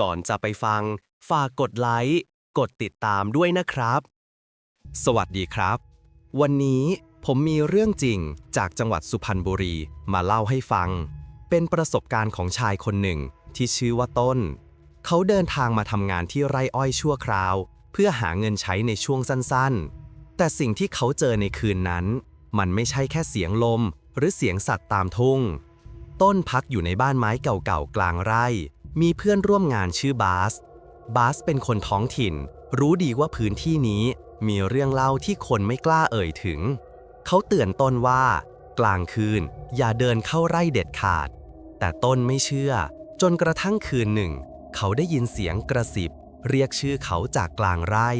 ก่อนจะไปฟัง ฝากกดไลค์ กดติดตามด้วยนะครับ สวัสดีครับ วันนี้ผมมีเรื่องจริงจากจังหวัดสุพรรณบุรีมาเล่าให้ฟัง เป็นประสบการณ์ของชายคนหนึ่งที่ชื่อว่าต้น เขาเดินทางมาทำงานที่ไร่อ้อยชั่วคราว เพื่อหาเงินใช้ในช่วงสั้นๆ แต่สิ่งที่เขาเจอในคืนนั้น มันไม่ใช่แค่เสียงลม หรือเสียงสัตว์ตามทุ่ง ต้นพักอยู่ในบ้านไม้เก่าๆกลางไร่ มีเพื่อนร่วมงานชื่อบาส บาสเป็นคนท้องถิ่น รู้ดีว่าพื้นที่นี้มีเรื่องเล่าที่คนไม่กล้าเอ่ยถึง เขาเตือนต้นว่า กลางคืนอย่าเดินเข้าไร่เด็ดขาด แต่ต้นไม่เชื่อ จนกระทั่งคืนหนึ่ง เขาได้ยินเสียงกระสิบ เรียกชื่อเขาจากกลางไร่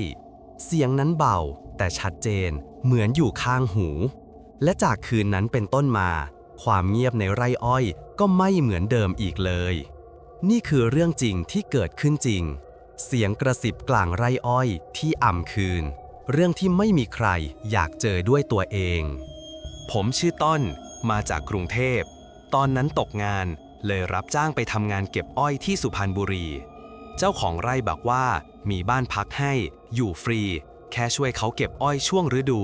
เสียงนั้นเบา แต่ชัดเจนเหมือนอยู่ข้างหู และจากคืนนั้นเป็นต้นมา ความเงียบในไร่อ้อยก็ไม่เหมือนเดิมอีกเลย นี่คือเรื่องจริงที่เกิดขึ้นจริง เสียงกระสิบกลางไร่อ้อยที่อ่ำคืน เรื่องที่ไม่มีใครอยากเจอด้วยตัวเอง ผมชื่อต้น มาจากกรุงเทพ ตอนนั้นตกงานเลยรับจ้างไปทำงานเก็บอ้อยที่สุพรรณบุรี เจ้าของไร่บอกว่ามีบ้านพักให้อยู่ฟรี แค่ช่วยเขาเก็บอ้อยช่วงฤดู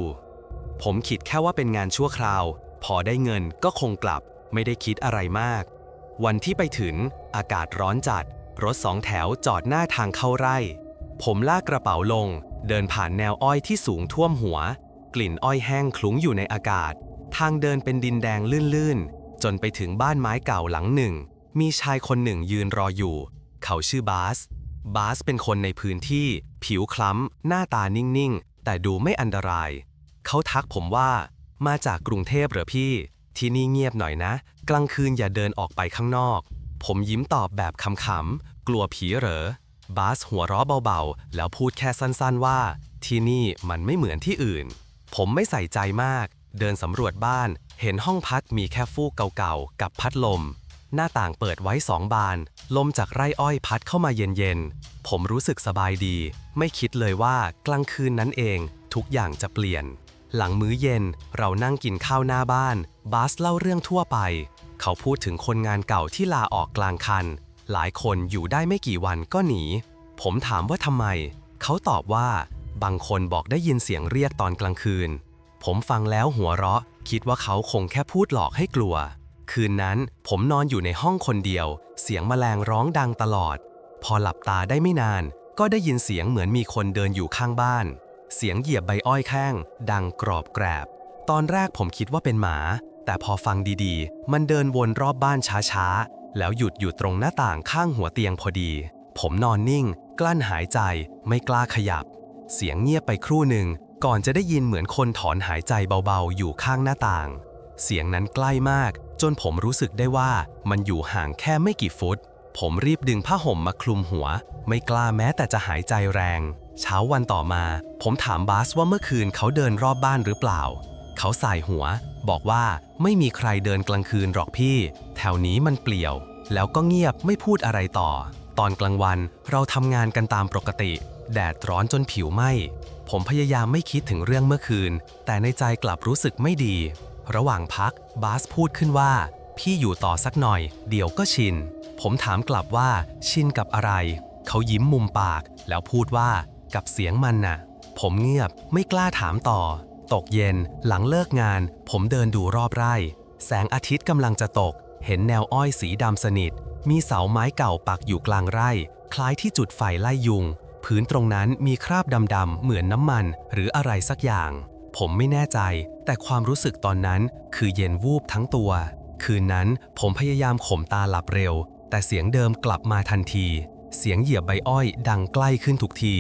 ผมคิดแค่ว่าเป็นงานชั่วคราว พอได้เงินก็คงกลับไม่ได้คิดอะไรมาก วันที่ไปถึง อากาศร้อนจัด รถสองแถวจอดหน้าทางเข้าไร่ ผมลากกระเป๋าลง เดินผ่านแนวอ้อยที่สูงท่วมหัว กลิ่นอ้อยแห้งคลุ้งอยู่ในอากาศ ทางเดินเป็นดินแดงลื่นๆ จนไปถึงบ้านไม้เก่าหลังหนึ่ง มีชายคนหนึ่งยืนรออยู่ เขาชื่อบาส บาสเป็นคนในพื้นที่ ผิวคล้ำ หน้าตานิ่งๆ แต่ดูไม่อันตราย เขาทักผมว่า มาจากกรุงเทพเหรอพี่ ที่นี่เงียบหน่อยนะ กลางคืนอย่าเดินออกไปข้างนอก ผมยิ้มตอบแบบขำๆ กลัวผีเหรอ บาสหัวเราะเบาๆ แล้วพูดแค่สั้นๆว่า ที่นี่มันไม่เหมือนที่อื่น ผมไม่ใส่ใจมาก เดินสำรวจบ้าน เห็นห้องพักมีแค่ฟูกเก่าๆ กับพัดลม หน้าต่างเปิดไว้สองบาน ลมจากไร่อ้อยพัดเข้ามาเย็นๆ ผมรู้สึกสบายดี ไม่คิดเลยว่ากลางคืนนั้นเอง ทุกอย่างจะเปลี่ยน หลังมื้อเย็นเรานั่งกินข้าวหน้าบ้าน บาสเล่าเรื่องทั่วไป เขาพูดถึงคนงานเก่าที่ลาออกกลางคัน หลายคนอยู่ได้ไม่กี่วันก็หนี ผมถามว่าทำไม เขาตอบว่า บางคนบอกได้ยินเสียงเรียกตอนกลางคืน ผมฟังแล้วหัวเราะ คิดว่าเขาคงแค่พูดหลอกให้กลัว คืนนั้นผมนอนอยู่ในห้องคนเดียว เสียงแมลงร้องดังตลอด พอหลับตาได้ไม่นาน ก็ได้ยินเสียงเหมือนมีคนเดินอยู่ข้างบ้าน เสียงเหยียบใบอ้อยแข้ง ดังกรอบแกรบ ตอนแรกผมคิดว่าเป็นหมา แต่พอฟังดีๆ มันเดินวนรอบบ้านช้าๆ แล้วหยุดอยู่ตรงหน้าต่างข้างหัวเตียงพอดี ผมนอนนิ่ง กลั้นหายใจ ไม่กล้าขยับ เสียงเงียบไปครู่หนึ่ง ก่อนจะได้ยินเหมือนคนถอนหายใจเบาๆ อยู่ข้างหน้าต่าง เสียงนั้นใกล้มาก จนผมรู้สึกได้ว่ามันอยู่ห่างแค่ไม่กี่ฟุต ผมรีบดึงผ้าห่มมาคลุมหัว ไม่กล้าแม้แต่จะหายใจแรง เช้าวันต่อมา ผมถามบาสว่าเมื่อคืนเขาเดินรอบบ้านหรือเปล่า เขาสายหัว บอกว่าไม่มีใครเดินกลางคืนหรอกพี่ แถวนี้มันเปลี่ยว แล้วก็เงียบไม่พูดอะไรต่อ ตอนกลางวันเราทำงานกันตามปกติ แดดร้อนจนผิวไหม้ ผมพยายามไม่คิดถึงเรื่องเมื่อคืน แต่ในใจกลับรู้สึกไม่ดี ระหว่างพักบาสพูดขึ้นว่า พี่อยู่ต่อสักหน่อย เดี๋ยวก็ชิน ผมถามกลับว่า ชินกับอะไร เขายิ้มมุมปาก แล้วพูดว่า กับเสียงมันน่ะ ผมเงียบไม่กล้าถามต่อ ตกเย็นหลังเลิกงาน ผมเดินดูรอบไร่ แสงอาทิตย์กำลังจะตก เห็นแนวอ้อยสีดำสนิท มีเสาไม้เก่าปักอยู่กลางไร่ คล้ายที่จุดไฟไล่ยุง พื้นตรงนั้นมีคราบดำๆเหมือนน้ำมัน หรืออะไรสักอย่าง ผมไม่แน่ใจ แต่ความรู้สึกตอนนั้นคือเย็นวูบทั้งตัว คืนนั้นผมพยายามข่มตาหลับเร็ว แต่เสียงเดิมกลับมาทันทีเสียงเหยียบใบอ้อยดังใกล้ขึ้นทุกที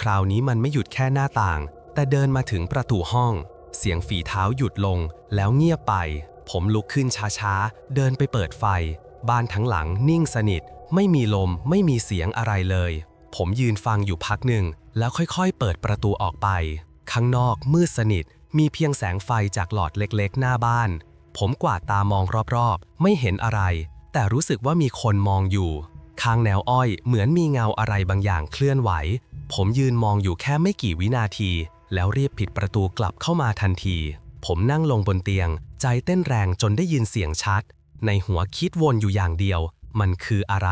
คราวนี้มันไม่หยุดแค่หน้าต่าง แต่เดินมาถึงประตูห้อง เสียงฝีเท้าหยุดลง แล้วเงียบไป ผมลุกขึ้นช้าๆ เดินไปเปิดไฟ บ้านทั้งหลังนิ่งสนิท ไม่มีลม ไม่มีเสียงอะไรเลย ผมยืนฟังอยู่พักหนึ่ง แล้วค่อยๆ เปิดประตูออกไป ข้างนอกมืดสนิท มีเพียงแสงไฟจากหลอดเล็กๆ หน้าบ้าน ผมกวาดตามองรอบๆ ไม่เห็นอะไร แต่รู้สึกว่ามีคนมองอยู่ ข้างแนวอ้อยเหมือนมีเงาอะไรบางอย่างเคลื่อนไหว ผมยืนมองอยู่แค่ไม่กี่วินาที แล้วรีบปิดประตูกลับเข้ามาทันที ผมนั่งลงบนเตียง ใจเต้นแรงจนได้ยินเสียงชัด ในหัวคิดวนอยู่อย่างเดียว มันคืออะไร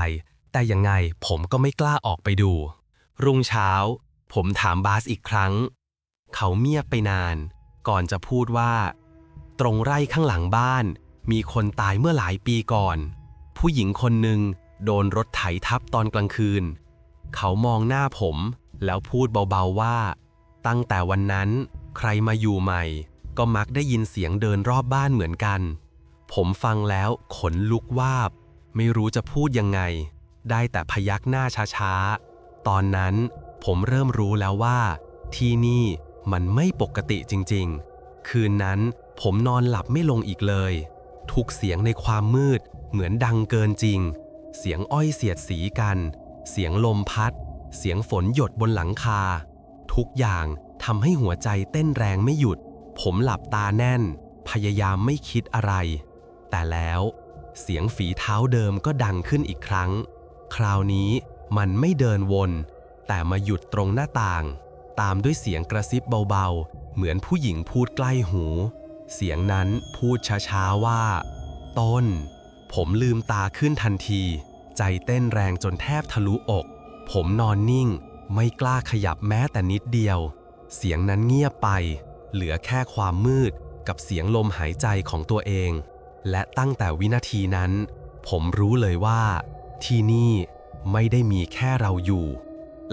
แต่ยังไงผมก็ไม่กล้าออกไปดู รุ่งเช้า ผมถามบาสอีกครั้ง เขาเงียบไปนาน ก่อนจะพูดว่า ตรงไร่ข้างหลังบ้าน มีคนตายเมื่อหลายปีก่อน ผู้หญิงคนหนึ่งโดนรถไถทับตอนกลางคืน เขามองหน้าผม แล้วพูดเบาๆว่า ตั้งแต่วันนั้น ใครมาอยู่ใหม่ ก็มักได้ยินเสียงเดินรอบบ้านเหมือนกัน ผมฟังแล้วขนลุกวาบ ไม่รู้จะพูดยังไง ได้แต่พยักหน้าช้าๆ ตอนนั้นผมเริ่มรู้แล้วว่า ที่นี่มันไม่ปกติจริงๆ คืนนั้นผมนอนหลับไม่ลงอีกเลย ทุกเสียงในความมืดเหมือนดังเกินจริง เสียงอ้อยเสียดสีกัน เสียงลมพัด เสียงฝนหยดบนหลังคา ทุกอย่างทำให้หัวใจเต้นแรงไม่หยุด ผมหลับตาแน่น พยายามไม่คิดอะไร แต่แล้ว เสียงฝีเท้าเดิมก็ดังขึ้นอีกครั้ง คราวนี้มันไม่เดินวน แต่มาหยุดตรงหน้าต่าง ตามด้วยเสียงกระซิบเบาๆ เหมือนผู้หญิงพูดใกล้หู เสียงนั้นพูดช้าๆว่า ต้น ผมลืมตาขึ้นทันที ใจเต้นแรงจนแทบทะลุอก ผมนอนนิ่ง ไม่กล้าขยับแม้แต่นิดเดียว เสียงนั้นเงียบไป เหลือแค่ความมืดกับเสียงลมหายใจของตัวเอง และตั้งแต่วินาทีนั้น ผมรู้เลยว่า ที่นี่ไม่ได้มีแค่เราอยู่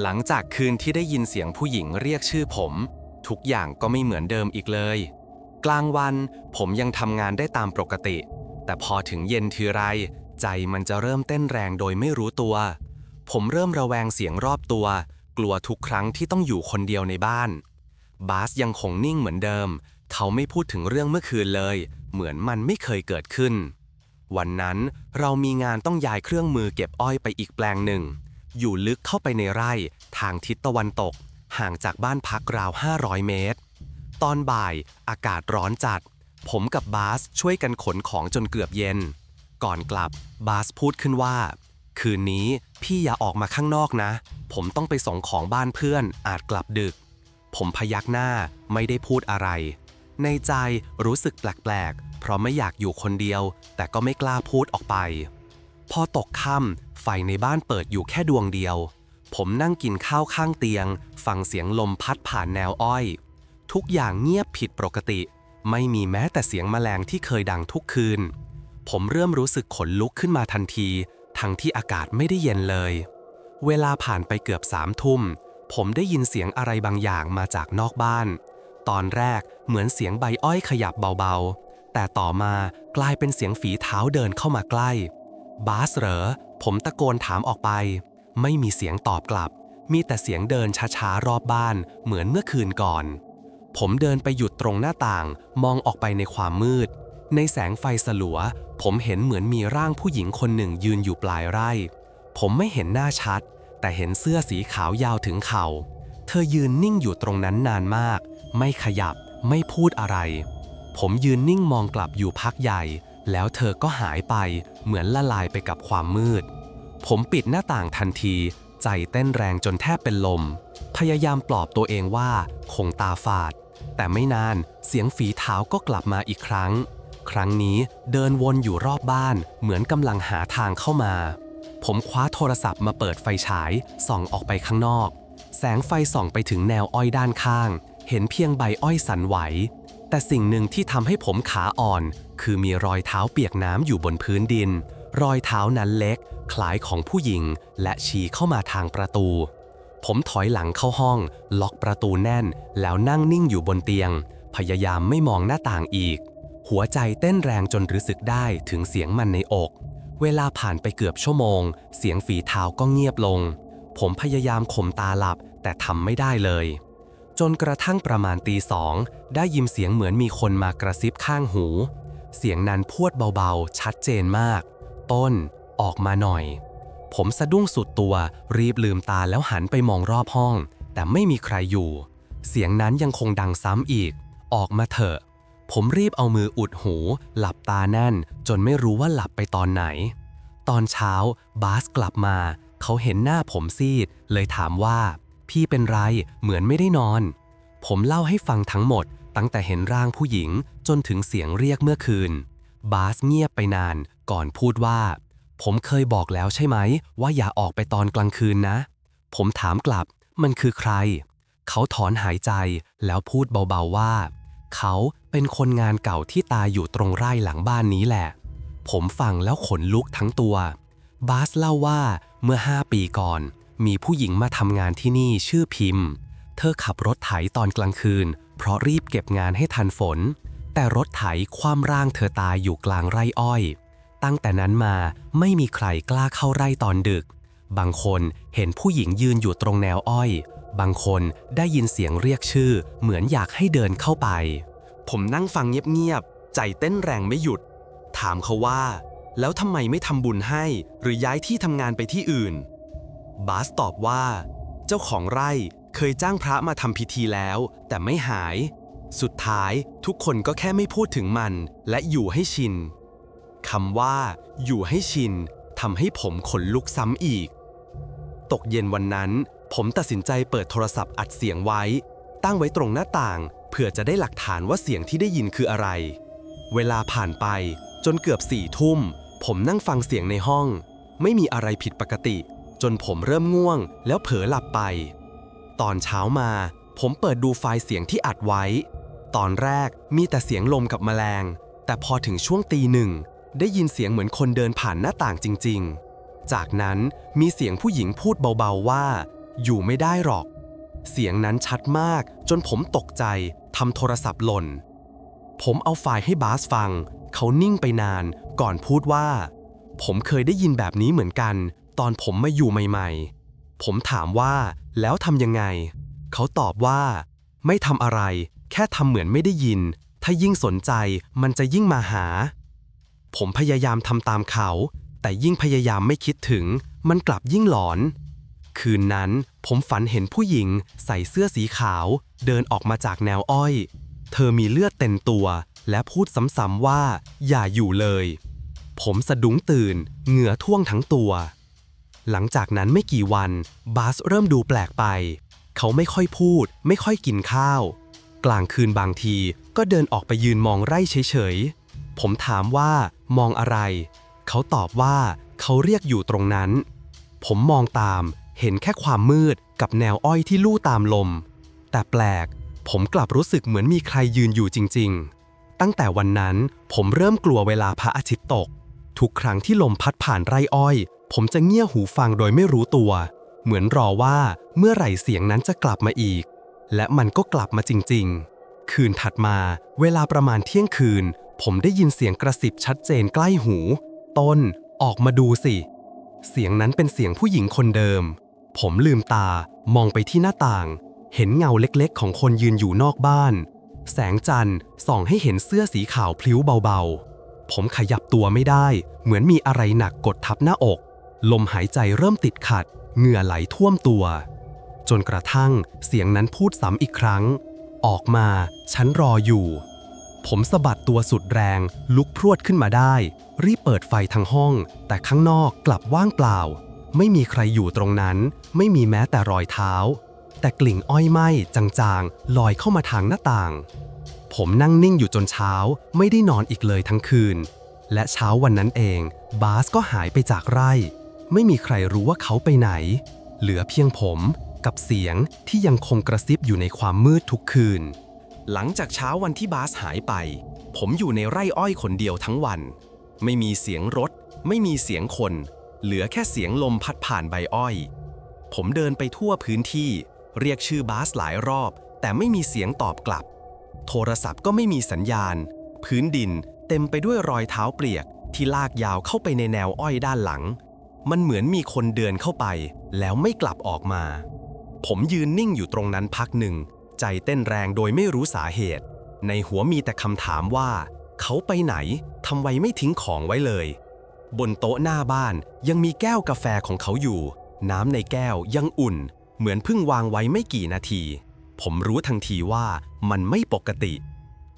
หลังจากคืนที่ได้ยินเสียงผู้หญิงเรียกชื่อผม ทุกอย่างก็ไม่เหมือนเดิมอีกเลย กลางวันผมยังทำงานได้ตามปกติ แต่พอถึงเย็นทีไร ใจมันจะเริ่มเต้นแรงโดยไม่รู้ตัว ผมเริ่มระแวงเสียงรอบตัว กลัวทุกครั้งที่ต้องอยู่คนเดียวในบ้าน บาสยังคงนิ่งเหมือนเดิม เขาไม่พูดถึงเรื่องเมื่อคืนเลย เหมือนมันไม่เคยเกิดขึ้น วันนั้นเรามีงานต้องย้ายเครื่องมือเก็บอ้อยไปอีกแปลงหนึ่ง อยู่ลึกเข้าไปในไร่ ทางทิศตะวันตก ห่างจากบ้านพักราว 500 เมตร ตอนบ่ายอากาศร้อนจัด ผมกับบาสช่วยกันขนของจนเกือบเย็น ก่อนกลับบาสพูดขึ้นว่า คืนนี้พี่อย่าออกมาข้างนอกนะ ผมต้องไปส่งของบ้านเพื่อนอาจกลับดึก ผมพยักหน้าไม่ได้พูดอะไร ในใจรู้สึกแปลกๆ เพราะไม่อยากอยู่คนเดียว แต่ก็ไม่กล้าพูดออกไป พอตกค่ำไฟในบ้านเปิดอยู่แค่ดวงเดียว ผมนั่งกินข้าวข้างเตียง ฟังเสียงลมพัดผ่านแนวอ้อย ทุกอย่างเงียบผิดปกติ ไม่มีแม้แต่เสียงแมลงที่เคยดังทุกคืน ผมเริ่มรู้สึกขนลุกขึ้นมาทันที ทั้งที่อากาศไม่ได้เย็นเลย เวลาผ่านไปเกือบสามทุ่ม ผมได้ยินเสียงอะไรบางอย่างมาจากนอกบ้าน ตอนแรกเหมือนเสียงใบอ้อยขยับเบาๆ แต่ต่อมากลายเป็นเสียงฝีเท้าเดินเข้ามาใกล้ บาสเหรอ ผมตะโกนถามออกไป ไม่มีเสียงตอบกลับ มีแต่เสียงเดินช้าๆ รอบบ้าน เหมือนเมื่อคืนก่อน ผมเดินไปหยุดตรงหน้าต่าง มองออกไปในความมืด ในแสงไฟสลัว ผมเห็นเหมือนมีร่างผู้หญิงคนหนึ่งยืนอยู่ปลายไร่ ผมไม่เห็นหน้าชัด แต่เห็นเสื้อสีขาวยาวถึงเข่า เธอยืนนิ่งอยู่ตรงนั้นนานมาก ไม่ขยับ ไม่พูดอะไร ผมยืนนิ่งมองกลับอยู่พักใหญ่ แล้วเธอก็หายไป เหมือนละลายไปกับความมืด ผมปิดหน้าต่างทันที ใจเต้นแรงจนแทบเป็นลม พยายามปลอบตัวเองว่าคงตาฝาด แต่ไม่นานเสียงฝีเท้าก็กลับมาอีกครั้ง ครั้งนี้เดินวนอยู่รอบบ้าน เหมือนกำลังหาทางเข้ามา ผมคว้าโทรศัพท์มาเปิดไฟฉาย ส่องออกไปข้างนอก แสงไฟส่องไปถึงแนวอ้อยด้านข้าง เห็นเพียงใบอ้อยสันไหว แต่สิ่งหนึ่งที่ทำให้ผมขาอ่อน คือมีรอยเท้าเปียกน้ำอยู่บนพื้นดิน รอยเท้านั้นเล็ก คล้ายของผู้หญิง และชี้เข้ามาทางประตูผมถอยหลังเข้าห้อง ล็อกประตูแน่น แล้วนั่งนิ่งอยู่บนเตียง พยายามไม่มองหน้าต่างอีก หัวใจเต้นแรงจนรู้สึกได้ถึงเสียงมันในอก เวลาผ่านไปเกือบชั่วโมง เสียงฝีเท้าก็เงียบลง ผมพยายามข่มตาหลับแต่ทำไม่ได้เลย จนกระทั่งประมาณตีสองได้ยินเสียงเหมือนมีคนมากระซิบข้างหู เสียงนั้นพูดเบาๆ ชัดเจนมาก ต้น ออกมาหน่อย ผมสะดุ้งสุดตัวรีบลืมตาแล้วหันไปมองรอบห้อง แต่ไม่มีใครอยู่ เสียงนั้นยังคงดังซ้ำอีก ออกมาเถอะ ผมรีบเอามืออุดหู หลับตาแน่น จนไม่รู้ว่าหลับไปตอนไหน ตอนเช้า บาสกลับมา เขาเห็นหน้าผมซีด เลยถามว่า พี่เป็นไร เหมือนไม่ได้นอน ผมเล่าให้ฟังทั้งหมด ตั้งแต่เห็นร่างผู้หญิง จนถึงเสียงเรียกเมื่อคืน บาสเงียบไปนาน ก่อนพูดว่า ผมเคยบอกแล้วใช่ไหม ว่าอย่าออกไปตอนกลางคืนนะ ผมถามกลับ มันคือใคร เขาถอนหายใจแล้วพูดเบาๆว่า เขาเป็นคนงานเก่าที่ตายอยู่ตรงไร่หลังบ้านนี้แหละ ผมฟังแล้วขนลุกทั้งตัว บาสเล่าว่าเมื่อ 5 ปีก่อน มีผู้หญิงมาทำงานที่นี่ชื่อพิมพ์ เธอขับรถไถตอนกลางคืน เพราะรีบเก็บงานให้ทันฝน แต่รถไถคว่ำร่างเธอตายอยู่กลางไร่อ้อย ตั้งแต่นั้นมาไม่มีใครกล้าเข้าไร่ตอนดึก บางคนเห็นผู้หญิงยืนอยู่ตรงแนวอ้อย บางคนได้ยินเสียงเรียกชื่อ เหมือนอยากให้เดินเข้าไป ผมนั่งฟังเงียบๆ ใจเต้นแรงไม่หยุด ถามเขาว่า แล้วทำไมไม่ทำบุญให้ หรือย้ายที่ทำงานไปที่อื่น บาสตอบว่า เจ้าของไร่เคยจ้างพระมาทำพิธีแล้ว แต่ไม่หาย สุดท้ายทุกคนก็แค่ไม่พูดถึงมัน และอยู่ให้ชินคำว่า อยู่ให้ชินทำให้ผมขนลุกซ้ำอีก ตกเย็นวันนั้น ผมตัดสินใจเปิดโทรศัพท์อัดเสียงไว้ ตั้งไว้ตรงหน้าต่าง เพื่อจะได้หลักฐานว่าเสียงที่ได้ยินคืออะไร เวลาผ่านไปจนเกือบสี่ทุ่ม ผมนั่งฟังเสียงในห้อง ไม่มีอะไรผิดปกติ จนผมเริ่มง่วง แล้วเผลอหลับไป ตอนเช้ามา ผมเปิดดูไฟล์เสียงที่อัดไว้ ตอนแรกมีแต่เสียงลมกับแมลง แต่พอถึงช่วงตีหนึ่ง ได้ยินเสียงเหมือนคนเดินผ่านหน้าต่างจริง ๆ จากนั้นมีเสียงผู้หญิงพูดเบาๆว่า อยู่ไม่ได้หรอก เสียงนั้นชัดมากจนผมตกใจทำโทรศัพท์หล่น ผมเอาไฟล์ให้บาสฟัง เขานิ่งไปนานก่อนพูดว่า ผมเคยได้ยินแบบนี้เหมือนกัน ตอนผมมาอยู่ใหม่ๆ ผมถามว่าแล้วทำยังไง เขาตอบว่า ไม่ทำอะไร แค่ทำเหมือนไม่ได้ยิน ถ้ายิ่งสนใจมันจะยิ่งมาหา ผมพยายามทำตามเขา แต่ยิ่งพยายามไม่คิดถึง มันกลับยิ่งหลอน คืนนั้น ผมฝันเห็นผู้หญิงใส่เสื้อสีขาว เดินออกมาจากแนวอ้อย เธอมีเลือดเต็มตัว และพูดซ้ำๆว่า อย่าอยู่เลย ผมสะดุ้งตื่น เหงื่อท่วงทั้งตัว หลังจากนั้นไม่กี่วัน บาสเริ่มดูแปลกไป เขาไม่ค่อยพูด ไม่ค่อยกินข้าว กลางคืนบางทีก็เดินออกไปยืนมองไร่เฉยๆ ผมถามว่ามองอะไร เขาตอบว่าเขาเรียกอยู่ตรงนั้นผมมองตาม เห็นแค่ความมืดกับแนวอ้อยที่ลู่ตามลม แต่แปลก ผมกลับรู้สึกเหมือนมีใครยืนอยู่จริง ๆ ตั้งแต่วันนั้นผมเริ่มกลัวเวลาพระอาทิตย์ตก ทุกครั้งที่ลมพัดผ่านไร่อ้อย ผมจะเงี่ยหูฟังโดยไม่รู้ตัว เหมือนรอว่าเมื่อไหร่เสียงนั้นจะกลับมาอีก และมันก็กลับมาจริง ๆ คืนถัดมา เวลาประมาณเที่ยงคืน ผมได้ยินเสียงกระสิบชัดเจนใกล้หู ต้น ออกมาดูสิเสียงนั้นเป็นเสียงผู้หญิงคนเดิม ผมลืมตามองไปที่หน้าต่าง เห็นเงาเล็กๆ ของคนยืนอยู่นอกบ้าน แสงจันทร์ส่องให้เห็นเสื้อสีขาวพลิ้วเบาๆ ผมขยับตัวไม่ได้ เหมือนมีอะไรหนักกดทับหน้าอก ลมหายใจเริ่มติดขัด เหงื่อไหลท่วมตัว จนกระทั่งเสียงนั้นพูดซ้ำอีกครั้ง ออกมา ฉันรออยู่ ผมสะบัดตัวสุดแรง ลุกพรวดขึ้นมาได้ รีบเปิดไฟทั้งห้อง แต่ข้างนอกกลับว่างเปล่า ไม่มีใครอยู่ตรงนั้น ไม่มีแม้แต่รอยเท้า แต่กลิ่งอ้อยไหม้จางๆ ลอยเข้ามาทางหน้าต่าง ผมนั่งนิ่งอยู่จนเช้า ไม่ได้นอนอีกเลยทั้งคืน และเช้าวันนั้นเอง บาสก็หายไปจากไร่ ไม่มีใครรู้ว่าเขาไปไหน เหลือเพียงผมกับเสียงที่ยังคงกระซิบอยู่ในความมืดทุกคืน หลังจากเช้าวันที่บาสหายไป ผมอยู่ในไร่อ้อยคนเดียวทั้งวัน ไม่มีเสียงรถ ไม่มีเสียงคน เหลือแค่เสียงลมพัดผ่านใบอ้อย ผมเดินไปทั่วพื้นที่ เรียกชื่อบาสหลายรอบ แต่ไม่มีเสียงตอบกลับ โทรศัพท์ก็ไม่มีสัญญาณ พื้นดินเต็มไปด้วยรอยเท้าเปียก ที่ลากยาวเข้าไปในแนวอ้อยด้านหลัง มันเหมือนมีคนเดินเข้าไป แล้วไม่กลับออกมา ผมยืนนิ่งอยู่ตรงนั้นพักหนึ่ง ใจเต้นแรงโดยไม่รู้สาเหตุ ในหัวมีแต่คำถามว่า เขาไปไหนทำไมไม่ทิ้งของไว้เลย บนโต๊ะหน้าบ้านยังมีแก้วกาแฟของเขาอยู่ น้ำในแก้วยังอุ่น เหมือนเพิ่งวางไว้ไม่กี่นาที ผมรู้ทันทีว่ามันไม่ปกติ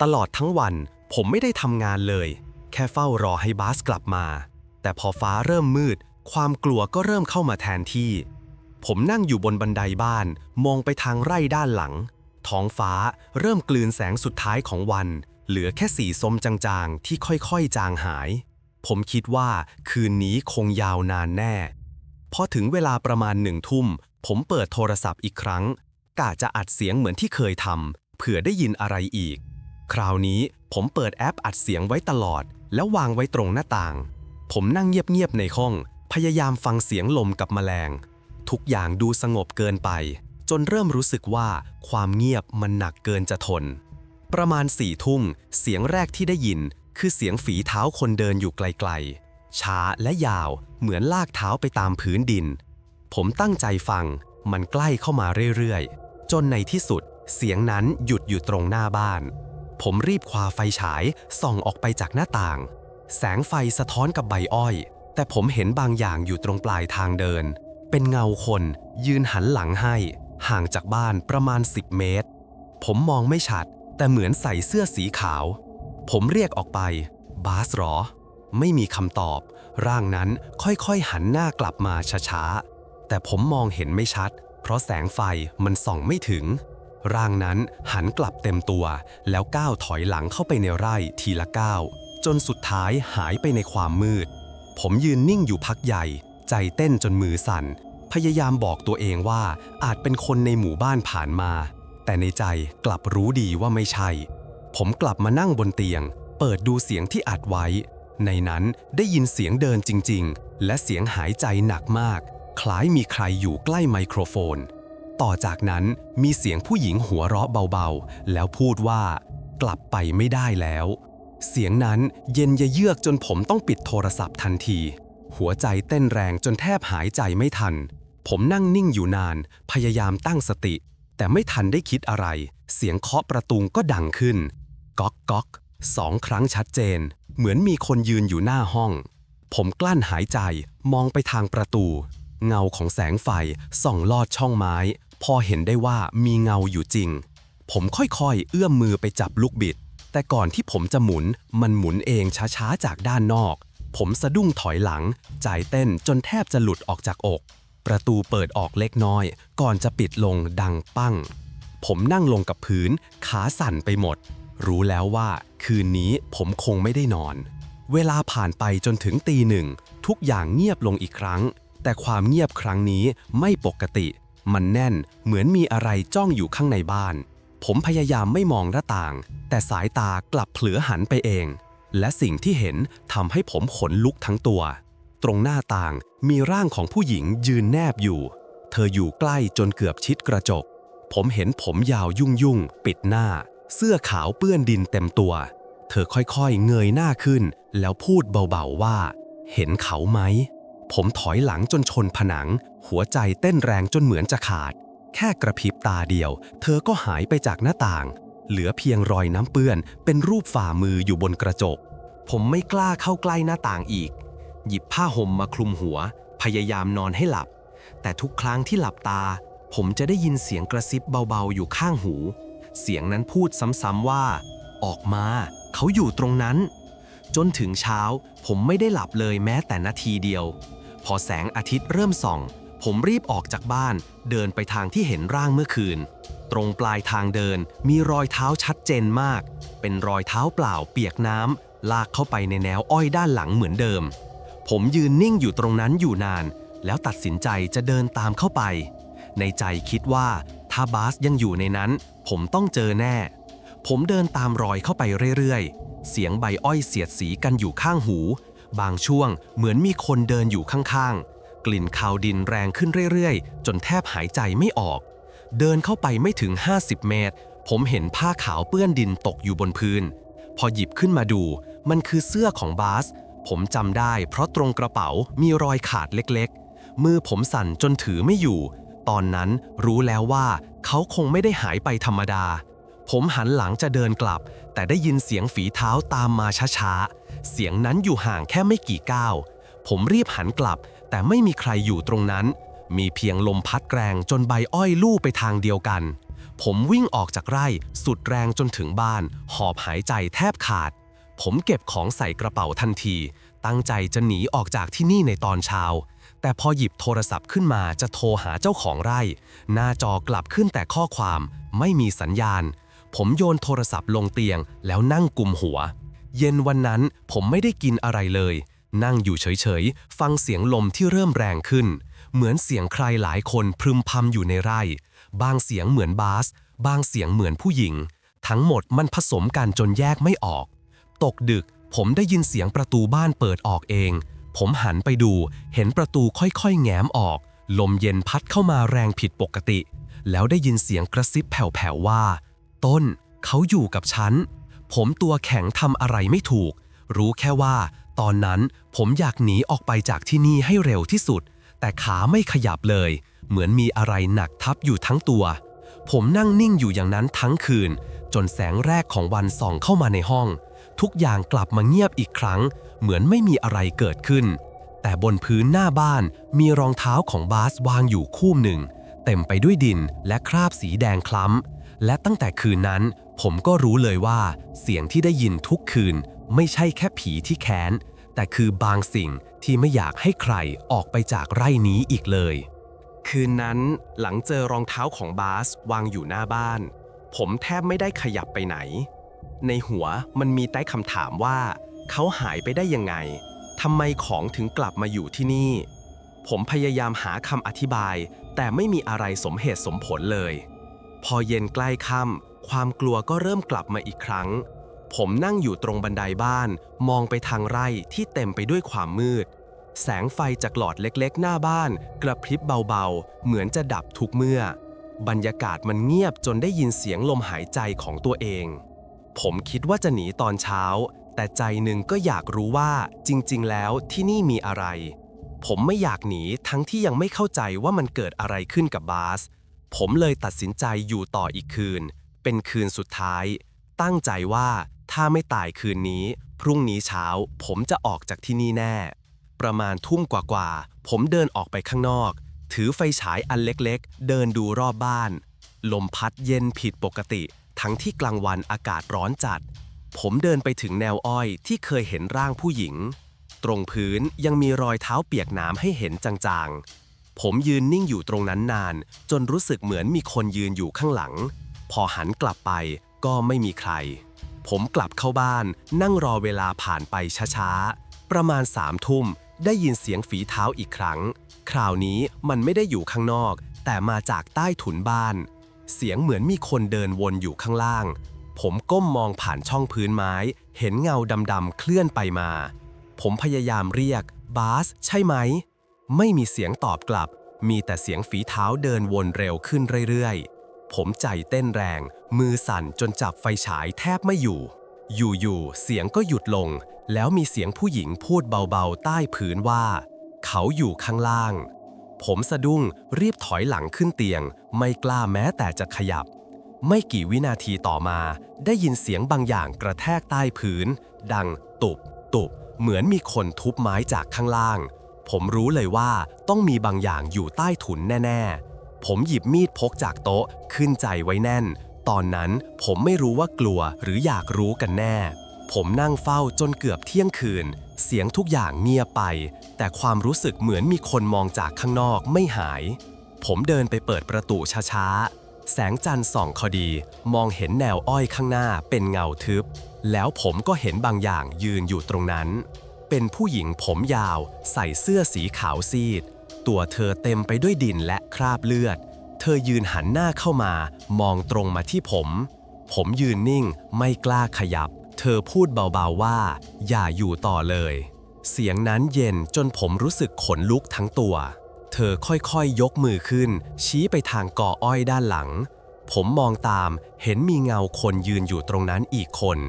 ตลอดทั้งวันผมไม่ได้ทำงานเลย แค่เฝ้ารอให้บาสกลับมา แต่พอฟ้าเริ่มมืด ความกลัวก็เริ่มเข้ามาแทนที่ ผมนั่งอยู่บนบันไดบ้านมองไปทางไร่ด้านหลัง ท้องฟ้าเริ่มกลืนแสงสุดท้ายของวัน เหลือแค่สีส้มจางๆ ที่ค่อยๆ จางหาย ผมคิดว่าคืนนี้คงยาวนานแน่ พอถึงเวลาประมาณหนึ่งทุ่ม ผมเปิดโทรศัพท์อีกครั้ง กะจะอัดเสียงเหมือนที่เคยทำเผื่อได้ยินอะไรอีก คราวนี้ผมเปิดแอปอัดเสียงไว้ตลอด แล้ววางไว้ตรงหน้าต่าง ผมนั่งเงียบๆในห้อง พยายามฟังเสียงลมกับแมลง ทุกอย่างดูสงบเกินไป จนเริ่มรู้สึกว่าความเงียบมันหนักเกินจะทน ประมาณสี่ทุ่ม เสียงแรกที่ได้ยิน คือเสียงฝีเท้าคนเดินอยู่ไกลๆ ช้าและยาวเหมือนลากเท้าไปตามพื้นดิน ผมตั้งใจฟัง มันใกล้เข้ามาเรื่อยๆ จนในที่สุด เสียงนั้นหยุดอยู่ตรงหน้าบ้าน ผมรีบคว้าไฟฉายส่องออกไปจากหน้าต่าง แสงไฟสะท้อนกับใบอ้อย แต่ผมเห็นบางอย่างอยู่ตรงปลายทางเดิน เป็นเงาคนยืนหันหลังให้ ห่างจากบ้านประมาณ 10 เมตร ผมมองไม่ชัด แต่เหมือนใส่เสื้อสีขาว ผมเรียกออกไป บาสหรอ ไม่มีคำตอบ ร่างนั้นค่อยๆหันหน้ากลับมาช้าๆ แต่ผมมองเห็นไม่ชัด เพราะแสงไฟมันส่องไม่ถึง ร่างนั้นหันกลับเต็มตัว แล้วก้าวถอยหลังเข้าไปในไร่ทีละก้าวจนสุดท้ายหายไปในความมืด ผมยืนนิ่งอยู่พักใหญ่ ใจเต้นจนมือสั่น พยายามบอกตัวเองว่าอาจเป็นคนในหมู่บ้านผ่านมา แต่ในใจกลับรู้ดีว่าไม่ใช่ ผมกลับมานั่งบนเตียง เปิดดูเสียงที่อัดไว้ ในนั้นได้ยินเสียงเดินจริง ๆ และเสียงหายใจหนักมาก คล้ายมีใครอยู่ใกล้ไมโครโฟน ต่อจากนั้นมีเสียงผู้หญิงหัวเราะเบาๆ แล้วพูดว่า กลับไปไม่ได้แล้ว เสียงนั้นเย็นยะเยือกจนผมต้องปิดโทรศัพท์ทันที หัวใจเต้นแรงจนแทบหายใจไม่ทัน ผมนั่งนิ่งอยู่นาน พยายามตั้งสติ แต่ไม่ทันได้คิดอะไร เสียงเคาะประตูก็ดังขึ้น ก๊อกก๊อกสองครั้งชัดเจน เหมือนมีคนยืนอยู่หน้าห้อง ผมกลั้นหายใจมองไปทางประตู เงาของแสงไฟส่องลอดช่องไม้ พอเห็นได้ว่ามีเงาอยู่จริง ผมค่อยๆ เอื้อมมือไปจับลูกบิด แต่ก่อนที่ผมจะหมุน มันหมุนเองช้าๆจากด้านนอก ผมสะดุ้งถอยหลัง ใจเต้นจนแทบจะหลุดออกจากอก ประตูเปิดออกเล็กน้อย ก่อนจะปิดลงดังปั้ง ผมนั่งลงกับพื้น ขาสั่นไปหมด รู้แล้วว่า คืนนี้ผมคงไม่ได้นอน เวลาผ่านไปจนถึงตีหนึ่ง ทุกอย่างเงียบลงอีกครั้ง แต่ความเงียบครั้งนี้ไม่ปกติ มันแน่นเหมือนมีอะไรจ้องอยู่ข้างในบ้าน ผมพยายามไม่มองหน้าต่าง แต่สายตากลับเผลือหันไปเอง และสิ่งที่เห็นทำให้ผมขนลุกทั้งตัว ตรงหน้าต่างมีร่างของผู้หญิงยืนแนบอยู่ เธออยู่ใกล้จนเกือบชิดกระจก ผมเห็นผมยาวยุ่งยุ่งปิดหน้า เสื้อขาวเปื้อนดินเต็มตัว เธอค่อยๆ เงยหน้าขึ้น แล้วพูดเบาๆว่า เห็นเขาไหม ผมถอยหลังจนชนผนัง หัวใจเต้นแรงจนเหมือนจะขาด แค่กระพริบตาเดียว เธอก็หายไปจากหน้าต่าง เหลือเพียงรอยน้ำเปื้อน เป็นรูปฝ่ามืออยู่บนกระจก ผมไม่กล้าเข้าใกล้หน้าต่างอีก หยิบผ้าห่มมาคลุมหัว พยายามนอนให้หลับ แต่ทุกครั้งที่หลับตา ผมจะได้ยินเสียงกระซิบเบาๆอยู่ข้างหู เสียงนั้นพูดซ้ำๆว่า ออกมา เขาอยู่ตรงนั้น จนถึงเช้าผมไม่ได้หลับเลยแม้แต่นาทีเดียว พอแสงอาทิตย์เริ่มส่อง ผมรีบออกจากบ้าน เดินไปทางที่เห็นร่างเมื่อคืน ตรงปลายทางเดินมีรอยเท้าชัดเจนมาก เป็นรอยเท้าเปล่าเปียกน้ำลากเข้าไปในแนวอ้อยด้านหลังเหมือนเดิม ผมยืนนิ่งอยู่ตรงนั้นอยู่นาน แล้วตัดสินใจจะเดินตามเข้าไป ในใจคิดว่า ถ้าบาสยังอยู่ในนั้น ผมต้องเจอแน่ ผมเดินตามรอยเข้าไปเรื่อยๆ เสียงใบอ้อยเสียดสีกันอยู่ข้างหู บางช่วงเหมือนมีคนเดินอยู่ข้างๆ กลิ่นคาวดินแรงขึ้นเรื่อยๆ จนแทบหายใจไม่ออก เดินเข้าไปไม่ถึง 50 เมตร ผมเห็นผ้าขาวเปื้อนดินตกอยู่บนพื้น พอหยิบขึ้นมาดู มันคือเสื้อของบาส ผมจำได้เพราะตรงกระเป๋ามีรอยขาดเล็กๆ มือผมสั่นจนถือไม่อยู่ ตอนนั้นรู้แล้วว่าเขาคงไม่ได้หายไปธรรมดา ผมหันหลังจะเดินกลับ แต่ได้ยินเสียงฝีเท้าตามมาช้าๆ เสียงนั้นอยู่ห่างแค่ไม่กี่ก้าว ผมรีบหันกลับ แต่ไม่มีใครอยู่ตรงนั้น มีเพียงลมพัดแกรงจนใบอ้อยลู่ไปทางเดียวกัน ผมวิ่งออกจากไร่สุดแรงจนถึงบ้าน หอบหายใจแทบขาด ผมเก็บของใส่กระเป๋าทันที ตั้งใจจะหนีออกจากที่นี่ในตอนเช้า แต่พอหยิบโทรศัพท์ขึ้นมาจะโทรหาเจ้าของไร่ หน้าจอกลับขึ้นแต่ข้อความไม่มีสัญญาณ ผมโยนโทรศัพท์ลงเตียง แล้วนั่งกุมหัว เย็นวันนั้นผมไม่ได้กินอะไรเลย นั่งอยู่เฉยๆ ฟังเสียงลมที่เริ่มแรงขึ้น เหมือนเสียงใครหลายคนพรึมพำอยู่ในไร่ บางเสียงเหมือนบาส บางเสียงเหมือนผู้หญิง ทั้งหมดมันผสมกันจนแยกไม่ออก ตกดึกผมได้ยินเสียงประตูบ้านเปิดออกเอง ผมหันไปดูเห็นประตูค่อยๆ แง้มออก ลมเย็นพัดเข้ามาแรงผิดปกติ แล้วได้ยินเสียงกระซิบแผ่วๆว่า ต้น เขาอยู่กับฉัน ผมตัวแข็งทำอะไรไม่ถูก รู้แค่ว่า ตอนนั้นผมอยากหนีออกไปจากที่นี่ให้เร็วที่สุด แต่ขาไม่ขยับเลย เหมือนมีอะไรหนักทับอยู่ทั้งตัว ผมนั่งนิ่งอยู่อย่างนั้นทั้งคืน จนแสงแรกของวันส่องเข้ามาในห้อง ทุกอย่างกลับมาเงียบอีกครั้ง เหมือนไม่มีอะไรเกิดขึ้น แต่บนพื้นหน้าบ้านมีรองเท้าของบาสวางอยู่คู่หนึ่ง เต็มไปด้วยดินและคราบสีแดงคล้ำ และตั้งแต่คืนนั้นผมก็รู้เลยว่า เสียงที่ได้ยินทุกคืน ไม่ใช่แค่ผีที่แค้น แต่คือบางสิ่งที่ไม่อยากให้ใครออกไปจากไร่นี้อีกเลย คืนนั้นหลังเจอรองเท้าของบาสวางอยู่หน้าบ้าน ผมแทบไม่ได้ขยับไปไหน ในหัวมันมีแต่คำถามว่า เขาหายไปได้ยังไงทำไมของถึงกลับมาอยู่ที่นี่ ผมพยายามหาคำอธิบาย แต่ไม่มีอะไรสมเหตุสมผลเลย พอเย็นใกล้ค่ำความกลัวก็เริ่มกลับมาอีกครั้ง ผมนั่งอยู่ตรงบันไดบ้าน มองไปทางไร่ที่เต็มไปด้วยความมืด แสงไฟจากหลอดเล็กๆ หน้าบ้าน กระพริบเบาๆ เหมือนจะดับทุกเมื่อ บรรยากาศมันเงียบจนได้ยินเสียงลมหายใจของตัวเอง ผมคิดว่าจะหนีตอนเช้า แต่ใจหนึ่งก็อยากรู้ว่าจริง ๆ แล้วที่นี่มีอะไร ผมไม่อยากหนีทั้งที่ยังไม่เข้าใจว่ามันเกิดอะไรขึ้นกับบาส ผมเลยตัดสินใจอยู่ต่ออีกคืน เป็นคืนสุดท้าย ตั้งใจว่าถ้าไม่ตายคืนนี้ พรุ่งนี้เช้า ผมจะออกจากที่นี่แน่ ประมาณทุ่มกว่าๆ ผมเดินออกไปข้างนอก ถือไฟฉายอันเล็กๆ เดินดูรอบบ้าน ลมพัดเย็นผิดปกติ ทั้งที่กลางวันอากาศร้อนจัด ผมเดินไปถึงแนวอ้อยที่เคยเห็นร่างผู้หญิง ตรงพื้นยังมีรอยเท้าเปียกน้ำให้เห็นจางๆ ผมยืนนิ่งอยู่ตรงนั้นนาน จนรู้สึกเหมือนมีคนยืนอยู่ข้างหลัง พอหันกลับไปก็ไม่มีใคร ผมกลับเข้าบ้านนั่งรอเวลาผ่านไปช้าๆ ประมาณสามทุ่มได้ยินเสียงฝีเท้าอีกครั้ง คราวนี้มันไม่ได้อยู่ข้างนอก แต่มาจากใต้ถุนบ้าน เสียงเหมือนมีคนเดินวนอยู่ข้างล่าง ผมก้มมองผ่านช่องพื้นไม้ เห็นเงาดำๆเคลื่อนไปมา ผมพยายามเรียก บาส ใช่ไหม ไม่มีเสียงตอบกลับ มีแต่เสียงฝีเท้าเดินวนเร็วขึ้นเรื่อยๆ ผมใจเต้นแรง มือสั่นจนจับไฟฉายแทบไม่อยู่ อยู่ๆ เสียงก็หยุดลง แล้วมีเสียงผู้หญิงพูดเบาๆ ใต้ผืนว่า เขาอยู่ข้างล่าง ผมสะดุ้งรีบถอยหลังขึ้นเตียง ไม่กล้าแม้แต่จะขยับ ไม่กี่วินาทีต่อมา ได้ยินเสียงบางอย่างกระแทกใต้พื้น ดังตุบ ตุบ เหมือนมีคนทุบไม้จากข้างล่าง ผมรู้เลยว่าต้องมีบางอย่างอยู่ใต้ถุนแน่ ๆ ผมหยิบมีดพกจากโต๊ะขึ้นใจไว้แน่น ตอนนั้นผมไม่รู้ว่ากลัวหรืออยากรู้กันแน่ ผมนั่งเฝ้าจนเกือบเที่ยงคืน เสียงทุกอย่างเงียบไป แต่ความรู้สึกเหมือนมีคนมองจากข้างนอกไม่หาย ผมเดินไปเปิดประตูช้าๆ แสงจันทร์ส่องคอดี มองเห็นแนวอ้อยข้างหน้าเป็นเงาทึบ แล้วผมก็เห็นบางอย่างยืนอยู่ตรงนั้น เป็นผู้หญิงผมยาว ใส่เสื้อสีขาวซีด ตัวเธอเต็มไปด้วยดินและคราบเลือด เธอยืนหันหน้าเข้ามามองตรงมาที่ผม ผมยืนนิ่งไม่กล้าขยับ เธอพูดเบาๆว่า อย่าอยู่ต่อเลย เสียงนั้นเย็นจนผมรู้สึกขนลุกทั้งตัว เธอค่อยๆยกมือขึ้น ชี้ไปทางก่ออ้อยด้านหลัง ผมมองตามเห็นมีเงาคนยืนอยู่ตรงนั้นอีกคน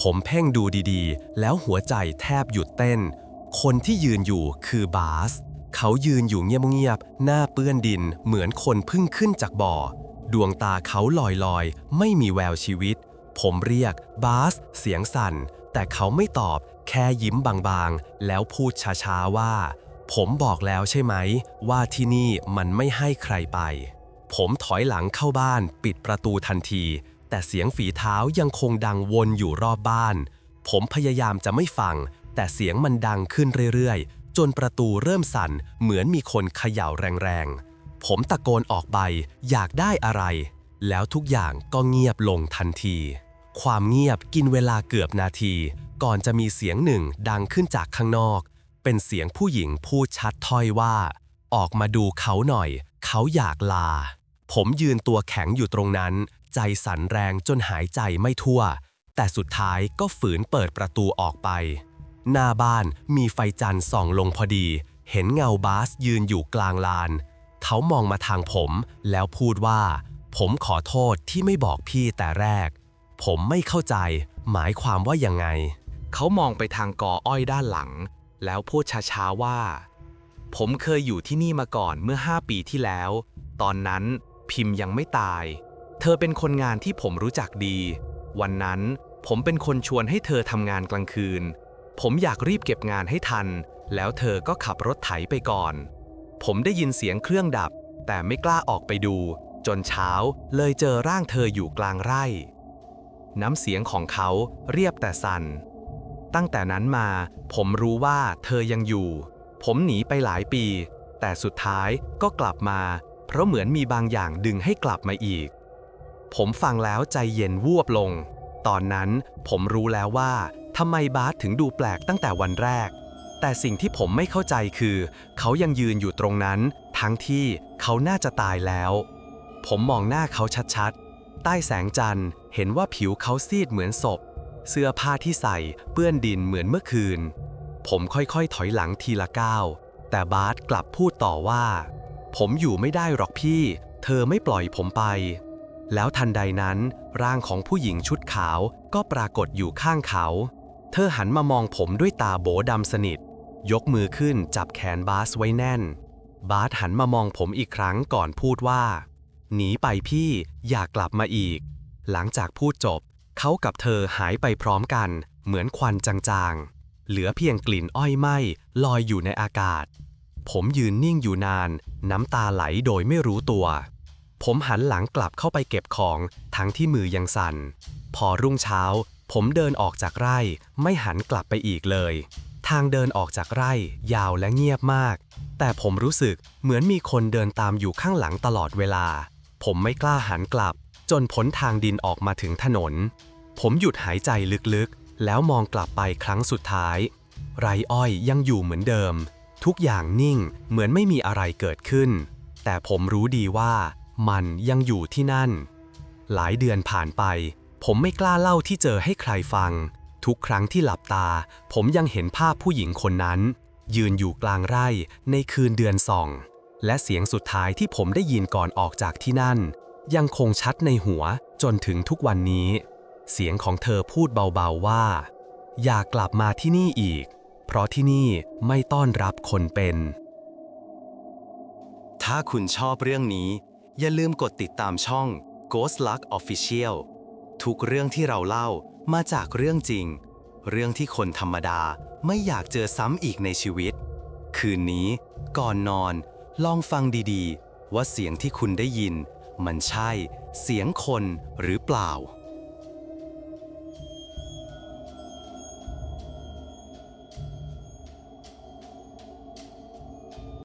ผมเพ่งดูดีๆ แล้วหัวใจแทบหยุดเต้น คนที่ยืนอยู่คือบาส เขายืนอยู่เงียบๆ หน้าเปื้อนดินเหมือนคนเพิ่งขึ้นจากบ่อ ดวงตาเขาลอยๆ ไม่มีแววชีวิต ผมเรียกบาส เสียงสั่น แต่เขาไม่ตอบ แค่ยิ้มบางๆ แล้วพูดช้าๆว่า ผมบอกแล้วใช่ไหม ว่าที่นี่มันไม่ให้ใครไป ผมถอยหลังเข้าบ้านปิดประตูทันที แต่เสียงฝีเท้ายังคงดังวนอยู่รอบบ้าน ผมพยายามจะไม่ฟัง แต่เสียงมันดังขึ้นเรื่อยๆ จนประตูเริ่มสั่นเหมือนมีคนเขย่าแรงๆ ผมตะโกนออกไปอยากได้อะไร แล้วทุกอย่างก็เงียบลงทันที ความเงียบกินเวลาเกือบนาที ก่อนจะมีเสียงหนึ่งดังขึ้นจากข้างนอก เป็นเสียงผู้หญิงพูดชัดถ้อยว่า ออกมาดูเขาหน่อย เขาอยากลา ผมยืนตัวแข็งอยู่ตรงนั้น ใจสั่นแรงจนหายใจไม่ทั่ว แต่สุดท้ายก็ฝืนเปิดประตูออกไป หน้าบ้านมีไฟจันทร์ส่องลงพอดี เห็นเงาบาสยืนอยู่กลางลาน เขามองมาทางผมแล้วพูดว่า ผมขอโทษที่ไม่บอกพี่แต่แรก ผมไม่เข้าใจ หมายความว่ายังไงเขามองไปทางกออ้อยด้านหลัง แล้วพูดช้าๆว่า ผมเคยอยู่ที่นี่มาก่อนเมื่อ 5 ปีที่แล้ว ตอนนั้นพิมพ์ยังไม่ตาย เธอเป็นคนงานที่ผมรู้จักดี วันนั้นผมเป็นคนชวนให้เธอทำงานกลางคืน ผมอยากรีบเก็บงานให้ทัน แล้วเธอก็ขับรถไถไปก่อน ผมได้ยินเสียงเครื่องดับ แต่ไม่กล้าออกไปดู จนเช้าเลยเจอร่างเธออยู่กลางไร่ น้ำเสียงของเขาเรียบแต่สั่น ตั้งแต่นั้นมา ผมรู้ว่าเธอยังอยู่ ผมหนีไปหลายปี แต่สุดท้ายก็กลับมา เพราะเหมือนมีบางอย่างดึงให้กลับมาอีก ผมฟังแล้วใจเย็นวูบลง ตอนนั้นผมรู้แล้วว่าทำไมบาสถึงดูแปลกตั้งแต่วันแรก แต่สิ่งที่ผมไม่เข้าใจคือ เขายังยืนอยู่ตรงนั้น ทั้งที่เขาน่าจะตายแล้ว ผมมองหน้าเขาชัดๆ ใต้แสงจันทร์เห็นว่าผิวเขาซีดเหมือนศพ เสื้อผ้าที่ใส่เปื้อนดินเหมือนเมื่อคืน ผมค่อยๆ ถอยหลังทีละก้าว แต่บาสกลับพูดต่อว่า ผมอยู่ไม่ได้หรอกพี่ เธอไม่ปล่อยผมไป แล้วทันใดนั้น ร่างของผู้หญิงชุดขาวก็ปรากฏอยู่ข้างเขา เธอหันมามองผมด้วยตาโบดำสนิท ยกมือขึ้นจับแขนบาสไว้แน่น บาสหันมามองผมอีกครั้งก่อนพูดว่า หนีไปพี่อย่ากลับมาอีก หลังจากพูดจบ เขากับเธอหายไปพร้อมกัน เหมือนควันจางๆ เหลือเพียงกลิ่นอ้อยไหม้ลอยอยู่ในอากาศ ผมยืนนิ่งอยู่นาน น้ำตาไหลโดยไม่รู้ตัว ผมหันหลังกลับเข้าไปเก็บของ ทั้งที่มือยังสั่น พอรุ่งเช้า ผมเดินออกจากไร่ ไม่หันกลับไปอีกเลย ทางเดินออกจากไร่ ยาวและเงียบมาก แต่ผมรู้สึกเหมือนมีคนเดินตามอยู่ข้างหลังตลอดเวลา ผมไม่กล้าหันกลับ จนพ้นทางดินออกมาถึงถนน ผมหยุดหายใจลึกๆ แล้วมองกลับไปครั้งสุดท้าย ไรอ้อยยังอยู่เหมือนเดิม ทุกอย่างนิ่งเหมือนไม่มีอะไรเกิดขึ้น แต่ผมรู้ดีว่ามันยังอยู่ที่นั่น หลายเดือนผ่านไป ผมไม่กล้าเล่าที่เจอให้ใครฟัง ทุกครั้งที่หลับตา ผมยังเห็นภาพผู้หญิงคนนั้น ยืนอยู่กลางไร่ในคืนเดือนส่อง และเสียงสุดท้ายที่ผมได้ยินก่อนออกจากที่นั่น ยังคงชัดในหัวจนถึงทุกวันนี้ เสียงของเธอพูดเบาๆว่า อย่ากลับมาที่นี่อีก เพราะที่นี่ไม่ต้อนรับคนเป็น ถ้าคุณชอบเรื่องนี้ อย่าลืมกดติดตามช่อง Ghost Luck Official ทุกเรื่องที่เราเล่ามาจากเรื่องจริง เรื่องที่คนธรรมดาไม่อยากเจอซ้ำอีกในชีวิต คืนนี้ ก่อนนอน ลองฟังดีๆ ว่าเสียงที่คุณได้ยิน มันใช่เสียงคนหรือเปล่า